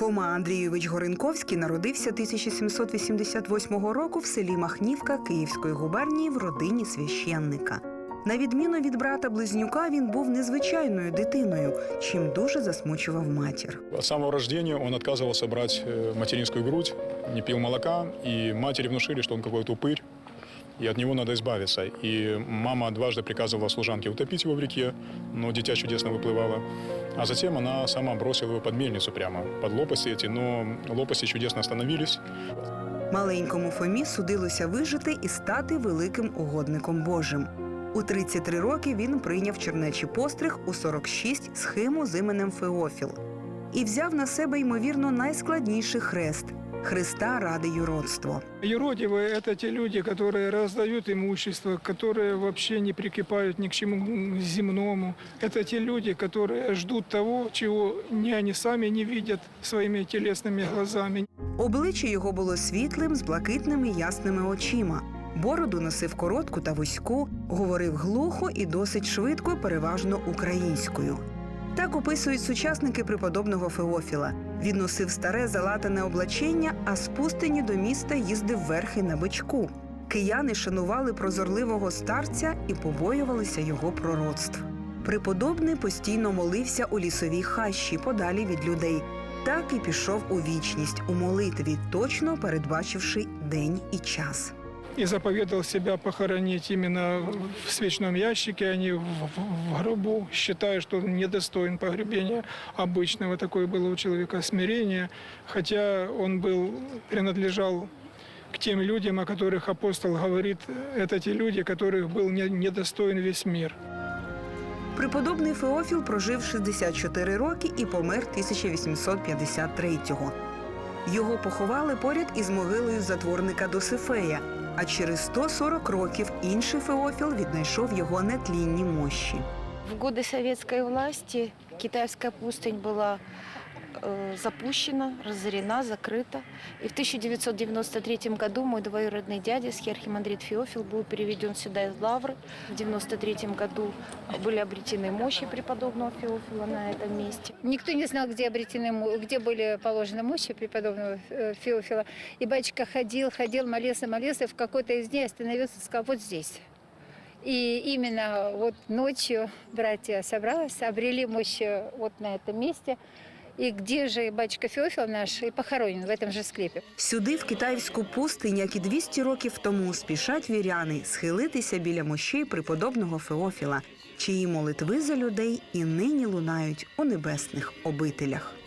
Фома Андрійович Горенковський народився 1788 року в селі Махнівка Київської губернії в родині священника. На відміну від брата близнюка, він був незвичайною дитиною, чим дуже засмучував матір. От самого рождения он отказывался брать э, материнскую грудь, не пил молока, и матери внушили, что он какой-то упырь, и от него надо избавиться. И мама дважды приказывала служанке утопить его в реке, но дитя чудесно выплывало. А затем она сама бросила его под мельницу прямо, под лопасти эти, но лопасти чудесно остановились. Маленькому Фомі судилося вижити і стати великим угодником Божим. У 33 роки він прийняв чернечий постриг у 46 схему з іменем Феофіл і взяв на себе ймовірно найскладніший хрест Христа ради юродство. Юродивые – это те люди, которые раздают имущество, которые вообще не прикипают ни к чему земному. Это те люди, которые ждут того, чего ни они сами не видят своими телесными глазами. Обличчя його було світлим, з блакитними ясними очима. Бороду носив коротку та вузьку, говорив глухо і досить швидко, переважно українською. Так описують сучасники преподобного Феофіла. Він носив старе залатане облачення, а з до міста їздив верхи на бичку. Кияни шанували прозорливого старця і побоювалися його пророцтв. Преподобний постійно молився у лісовій хащі подалі від людей. Так і пішов у вічність у молитві, точно передбачивши день і час И заповедал себя похоронить именно в свечном ящике, а не в, в- в гробу, считая, что он недостоин погребения обычного. Такое было у человека смирение, хотя он был, принадлежал к тем людям, о которых апостол говорит, это те люди, которых был не- недостоин весь мир. Преподобний Феофіл прожив 64 роки і помер 1853-го. Його поховали поряд із могилою затворника Досифея, а через 140 років інший Феофіл віднайшов його нетлінні мощі. В годы советской власти китайская пустынь была э, Запущена, разорена, закрыта. И в 1993 году мой двоюродный дядя, архимандрит Феофил, был переведен сюда из Лавры. В 1993 году были обретены мощи преподобного Феофила на этом месте. Никто не знал, где, обретены, где были положены мощи преподобного э, Феофила. И батюшка ходил, ходил, молился, молился, и в какой-то из дней остановился и сказал, вот здесь. И именно вот ночью братья собралась, обрели мощи вот на этом месте. И де же батько Феофіл наш і похоронен в этом же склепі. Сюди, в китайську пустинь, як і 200 років тому, спішать віряни схилитися біля мощей преподобного Феофіла, чиї молитви за людей і нині лунають у небесних обителях.